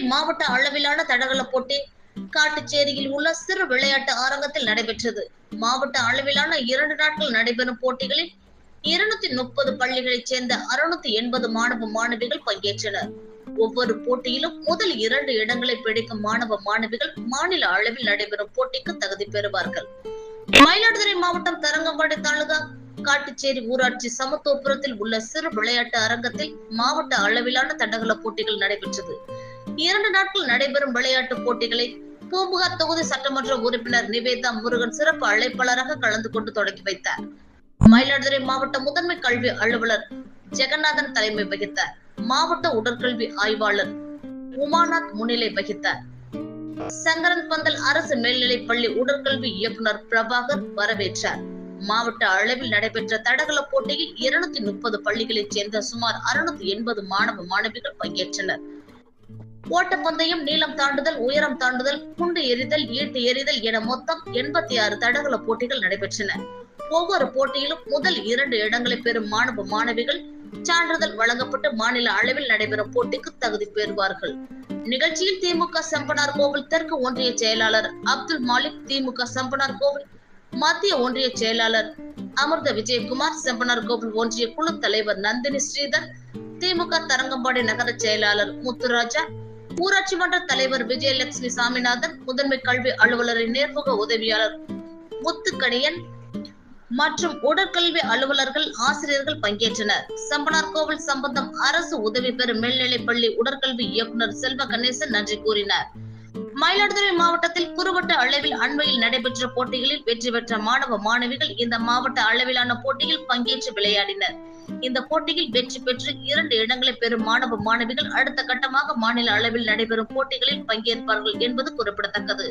மாவட்ட அளவிலான தடகள போட்டி காட்டுச்சேரியில் உள்ள சிறு விளையாட்டு அரங்கத்தில் நடைபெற்றது. மாவட்ட அளவிலான இரண்டு நாட்கள் நடைபெறும் போட்டிகளில் இருநூத்தி முப்பது பள்ளிகளைச் சேர்ந்த அறுநூத்தி எண்பது மாணவ மாணவிகள் பங்கேற்றனர். ஒவ்வொரு போட்டியிலும் முதல் இரண்டு இடங்களை பிடிக்கும் மாணவ மாணவிகள் மாநில அளவில் நடைபெறும் போட்டிக்கு தகுதி பெறுவார்கள். மயிலாடுதுறை மாவட்டம் தரங்கம்பாடி தாலுகா காட்டுச்சேரி ஊராட்சி சமத்துவபுரத்தில் உள்ள சிறு விளையாட்டு அரங்கத்தில் மாவட்ட அளவிலான தடகள போட்டிகள் நடைபெற்றது. இரண்டு நாட்கள் நடைபெறும் விளையாட்டு போட்டிகளை பூம்புகார் தொகுதி சட்டமன்ற உறுப்பினர் நிவேதா முருகன் சிறப்பு அழைப்பாளராக கலந்து கொண்டு தொடங்கி வைத்தார். மயிலாடுதுறை மாவட்ட முதன்மை கல்வி அலுவலர் ஜெகநாதன் தலைமை வகித்தார். மாவட்ட உடற்கல்வி ஆய்வாளர் உமாநாத் முன்னிலை வகித்தார். சங்கரன் பந்தல் அரசு மேல்நிலைப் பள்ளி உடற்கல்வி இயக்குனர் பிரபாகர் வரவேற்றார். மாவட்ட அளவில் நடைபெற்ற தடகள போட்டியில் இருநூத்தி முப்பது பள்ளிகளைச் சேர்ந்த சுமார் அறுநூத்தி எண்பது மாணவ மாணவிகள் பங்கேற்றனர். ஓட்டப்பந்தயம் நீளம் தாண்டுதல் உயரம் தாண்டுதல் குண்டு எறிதல் ஈட்டு எறிதல் என மொத்தம் எண்பத்தி ஆறு தடகள போட்டிகள் நடைபெற்றன. ஒவ்வொரு போட்டியிலும் முதல் இரண்டு இடங்களை பெறும் மாணவ மாணவிகள் சான்றிதழ் வழங்கப்பட்டு மாநில அளவில் நடைபெறும் போட்டிக்கு தகுதி பெறுவார்கள். நிகழ்ச்சியில் திமுக செம்பனார் கோவில் தெற்கு ஒன்றிய செயலாளர் அப்துல் மாலிக் திமுக செம்பனார் கோவில் மத்திய ஒன்றிய செயலாளர் அமிர்த விஜயகுமார் செம்பனார் கோவில் ஒன்றிய குழு தலைவர் நந்தினி ஸ்ரீதர் திமுக தரங்கம்பாடி நகர செயலாளர் முத்துராஜா ஊராட்சி மன்ற தலைவர் விஜயலட்சுமி சாமிநாதன் முதன்மை கல்வி அலுவலரின் நேர்முக உதவியாளர் முத்துக்கணியன் மற்றும் உடற்கல்வி அலுவலர்கள் ஆசிரியர்கள் பங்கேற்றனர். சம்பனார் கோவில் சம்பந்தம் அரசு உதவி பெறும் மேல்நிலைப் பள்ளி உடற்கல்வி இயக்குனர் செல்வ கணேசன் நன்றி கூறினார். மயிலாடுதுறை மாவட்டத்தில் குறுவட்ட அளவில் அண்மையில் நடைபெற்ற போட்டிகளில் வெற்றி பெற்ற மாணவ மாணவிகள் இந்த மாவட்ட அளவிலான போட்டியில் பங்கேற்று விளையாடினர். இந்த போட்டியில் வெற்றி பெற்று இரண்டு இடங்களை பெறும் மாணவ மாணவிகள் அடுத்த கட்டமாக மாநில அளவில் நடைபெறும் போட்டிகளில் பங்கேற்பார்கள் என்பது குறிப்பிடத்தக்கது.